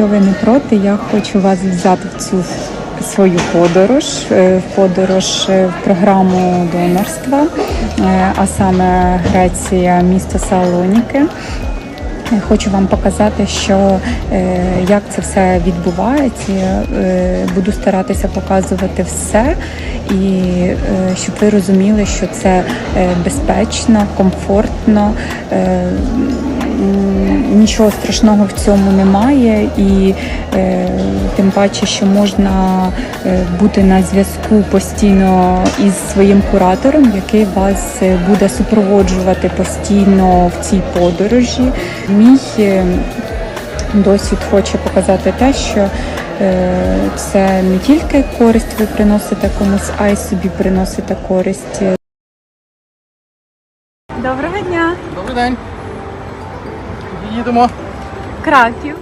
Якщо ви не проти, я хочу вас взяти в цю свою подорож, е, в подорож е, в програму донорства, е, а саме Греція, місто Салоніки. Хочу вам показати, що як це все відбувається. Буду старатися показувати все, і щоб ви розуміли, що це безпечно, комфортно. Нічого страшного в цьому немає, і е, тим паче, що можна е, бути на зв'язку постійно із своїм куратором, який вас е, буде супроводжувати постійно в цій подорожі. Мій е, досвід хоче показати те, що е, це не тільки користь ви приносите комусь, а й собі приносите користь. Доброго дня! Добрий день. Їдемо. Краків.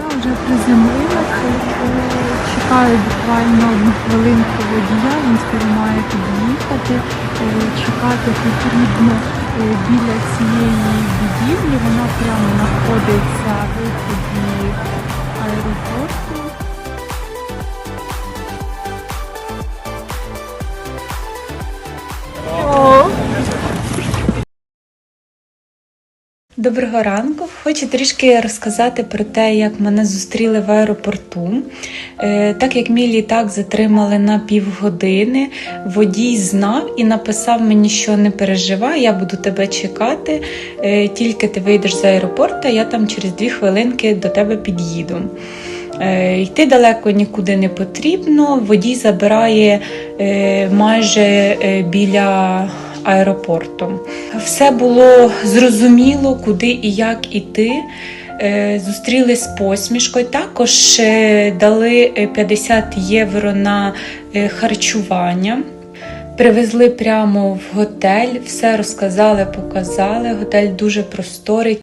Я вже приземлилася, чекаю буквально одну хвилинку водія, він скоро має під'їхати. Е, Чекати потрібно біля цієї будівлі, вона прямо знаходиться в виході аеропорту. Доброго ранку. Хочу трішки розказати про те, як мене зустріли в аеропорту. Е, Так як мій літак затримали на півгодини, водій знав і написав мені, що не переживай, я буду тебе чекати. Е, Тільки ти вийдеш з аеропорту, я там через дві хвилинки до тебе під'їду. Е, Йти далеко нікуди не потрібно. Водій забирає майже біля аеропорту. Все було зрозуміло, куди і як іти. Е, Зустріли з посмішкою. Також е, дали е, 50 євро на е, харчування. Привезли прямо в готель, все розказали, показали. Готель дуже просторий.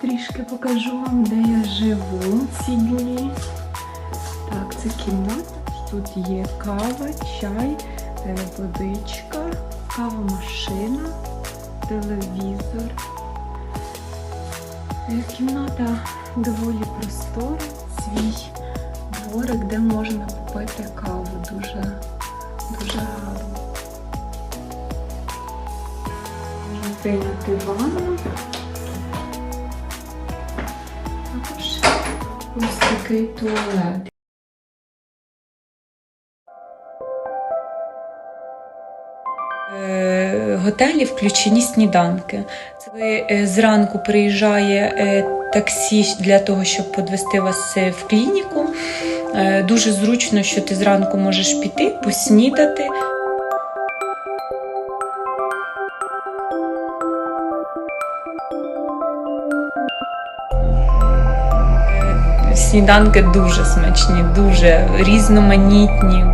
Трішки покажу вам, де я живу ці дні. Так, це кімната. Тут є кава, чай, водичка, кавомашина, телевізор. Е, Кімната доволі простора, свій дворик, де можна купити каву. Дуже, дуже гарно. Можна прийняти ванну. Ось такий туалет. Готелі включені сніданки. Ви е, зранку приїжджає е, таксі для того, щоб подвести вас е, в клініку. Е, Дуже зручно, що ти зранку можеш піти, поснідати. Сніданки дуже смачні, дуже різноманітні,